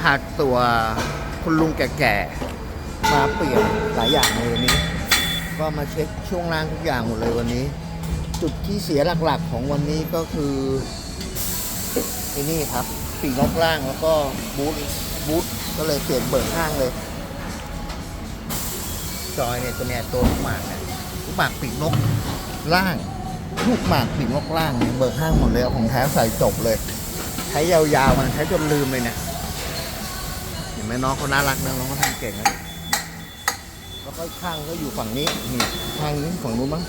พาตัวคุณลุงแก่ๆ มาเปลี่ยนหลายอย่างเลยวันนี้ ก็มาเช็คช่วงล่างทุกอย่างหมดเลยวันนี้ จุดที่เสียหลักๆของวันนี้ก็คือไอ้นี่ครับปีกนอกล่างแล้วก็บูทบูทก็เลยเปลี่ยนเบิกข้างเลยจอยเนี่ยตัวเนี้ยตัวลูกหมากเนี่ยลูกหมากปีกนกล่างลูกหมากปีกนกล่างเนี่ยเบิกข้างหมดเลยเอาของแท้ใส่จบเลย ใช้ยาวๆมันใช้จนลืมเลยเนี่ย ห็นไหมน้องเขาน่ารักนะน้องเขาทำเก่งนะแล้วก็ข้างก็อยู่ฝั่งนี้นี่ข้างนี้ฝั่งนู้นมั้ง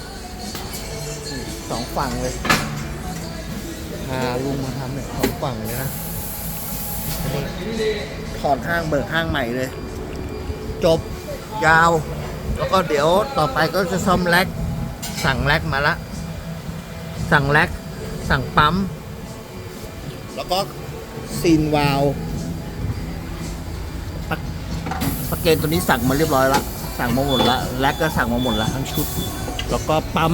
สองฝั่งเลยพาลุงมาทำเนี่ยสองฝั่งเลยนะอันนี้ถอดห้างเบิกห้างใหม่เลย จบยาว แล้วก็เดี๋ยวต่อไปก็จะซ่อมแล็กสั่งแล็กมาละ สั่งแล็กสั่งปั๊ม แล้วก็ซีนวาล สเกนตัวนี้สั่งมาเรียบร้อยละสั่งมาหมดละแล็กก็สั่งมาหมดละทั้งชุด แล้วก็ปั๊ม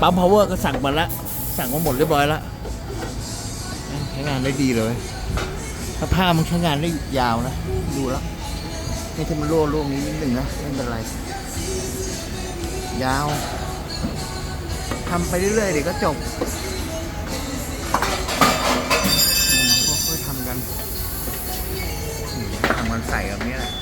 ปั๊มพาวเวอร์ก็สั่งมาละสั่งมาหมดเรียบร้อยละใช้งานได้ดีเลยถ้าผ้ามันใช้งานได้ยาวนะ ดูแล้วนี่ที่มันรั่วร่งนี้นิดหนึ่งนะไม่เป็นไร ยาวทำไปเรื่อยๆเดี๋ยวก็จบค่อยๆทำกันทำกันใส่แบบนี้แหละ